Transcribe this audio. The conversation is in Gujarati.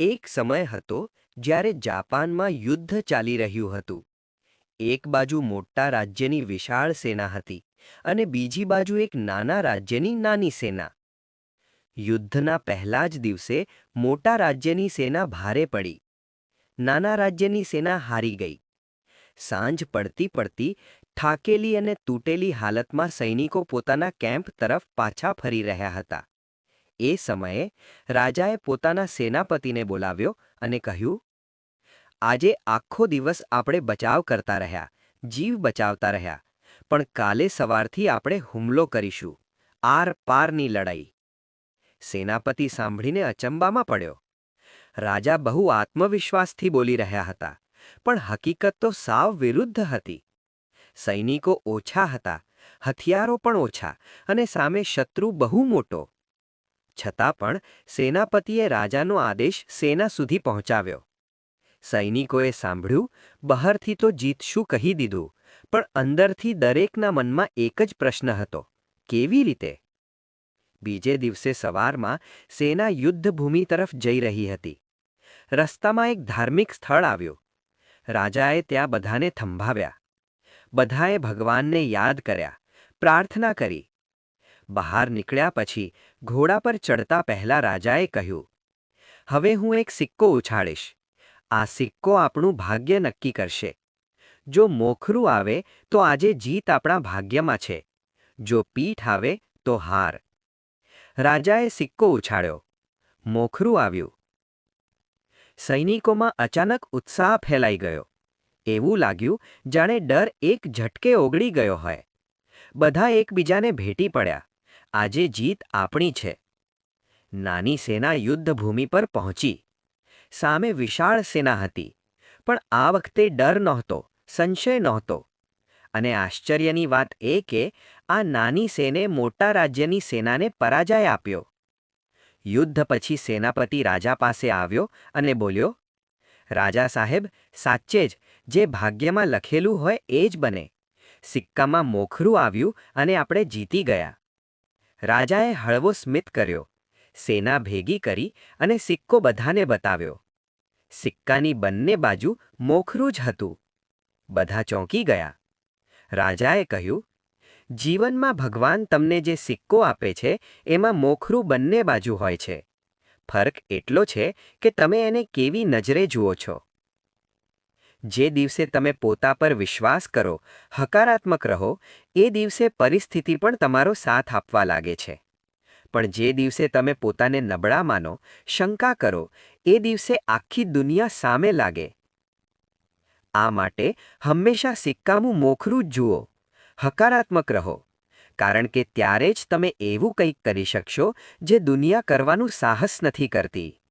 એક સમય હતો જ્યારે જાપાનમાં યુદ્ધ ચાલી રહ્યું હતું. એક બાજુ મોટા રાજ્યની વિશાળ સેના હતી અને બીજી બાજુ એક નાના રાજ્યની નાની સેના. યુદ્ધના પહેલા જ દિવસે મોટા રાજ્યની સેના ભારે પડી. નાના રાજ્યની સેના હારી ગઈ. સાંજ પડતી પડતી થાકેલી અને તૂટેલી હાલતમાં સૈનિકો પોતાના કેમ્પ તરફ પાછા ફરી રહ્યા હતા. એ સમયે રાજાએ પોતાના સેનાપતિને બોલાવ્યો અને કહ્યું, આજે આખો દિવસ આપણે બચાવ કરતા રહ્યા, જીવ બચાવતા રહ્યા, પણ કાલે સવારથી આપણે હુમલો કરીશું, આર પારની લડાઈ. સેનાપતિ સાંભળીને અચંબામાં પડ્યો. રાજા બહુ આત્મવિશ્વાસથી બોલી રહ્યા હતા, પણ હકીકત તો સાવ વિરુદ્ધ હતી. સૈનિકો ઓછા હતા, હથિયારો પણ ઓછા અને સામે શત્રુ બહુ મોટો છતાં પણ સેનાપતિએ રાજાનો આદેશ સેના સુધી પહોંચાવ્યો. સૈનિકોએ સાંભળ્યું, બહારથી તો જીતશું કહી દીધું, પણ અંદરથી દરેકના મનમાં એક જ પ્રશ્ન હતો, કેવી રીતે? બીજે દિવસે સવારમાં સેના યુદ્ધભૂમિ તરફ જઈ રહી હતી. રસ્તામાં એક ધાર્મિક સ્થળ આવ્યું. રાજાએ ત્યાં બધાને થંભાવ્યા. બધાએ ભગવાનને યાદ કર્યા, પ્રાર્થના કરી. બહાર નીકળ્યા પછી ઘોડા પર ચડતા પહેલા રાજાએ કહ્યું, હવે હું એક સિક્કો ઉછાળીશ. આ સિક્કો આપણું ભાગ્ય નક્કી કરશે. જો મોખરું આવે તો આજે જીત આપણા ભાગ્યમાં છે. જો પીઠ આવે તો હાર. રાજાએ સિક્કો ઉછાળ્યો. મોખરું આવ્યું. સૈનિકોમાં અચાનક ઉત્સાહ ફેલાઈ ગયો. એવું લાગ્યું જાણે ડર એક ઝટકે ઓગળી ગયો હોય. બધા એકબીજાને ભેટી પડ્યા. આજે જીત આપણી છે. નાની સેના યુદ્ધભૂમિ પર પહોંચી. સામે વિશાળ સેના હતી, પણ આ વખતે ડર નહોતો, સંશય નહોતો. અને આશ્ચર્યની વાત એ કે આ નાની સેને મોટા રાજ્યની સેનાને પરાજય આપ્યો. યુદ્ધ પછી સેનાપતિ રાજા પાસે આવ્યો અને બોલ્યો, રાજા સાહેબ, સાચે જ, જે ભાગ્યમાં લખેલું હોય એ જ બને. સિક્કામાં મોખરું આવ્યું અને આપણે જીતી ગયા. રાજાએ હળવો સ્મિત કર્યો. સેના ભેગી કરી અને સિક્કો બધાને બતાવ્યો. સિક્કાની બંને બાજુ મોખરું જ હતું. બધા ચોંકી ગયા. રાજાએ કહ્યું, જીવનમાં ભગવાન તમને જે સિક્કો આપે છે, એમાં મોખરું બંને બાજુ હોય છે. ફરક એટલો છે કે તમે એને કેવી નજરે જુઓ છો. જે દિવસે તમે પોતા પર વિશ્વાસ કરો, હકારાત્મક રહો, એ દિવસે પરિસ્થિતિ પણ તમારો સાથ આપવા લાગે છે. પણ જે દિવસે તમે પોતાને નબળા માનો, શંકા કરો, એ દિવસે આખી દુનિયા સામે લાગે. આ માટે હંમેશા સિક્કામું મોખરું જ જુઓ, હકારાત્મક રહો, કારણ કે ત્યારે જ તમે એવું કંઈક કરી શકશો, જે દુનિયા કરવાનું સાહસ નથી કરતી.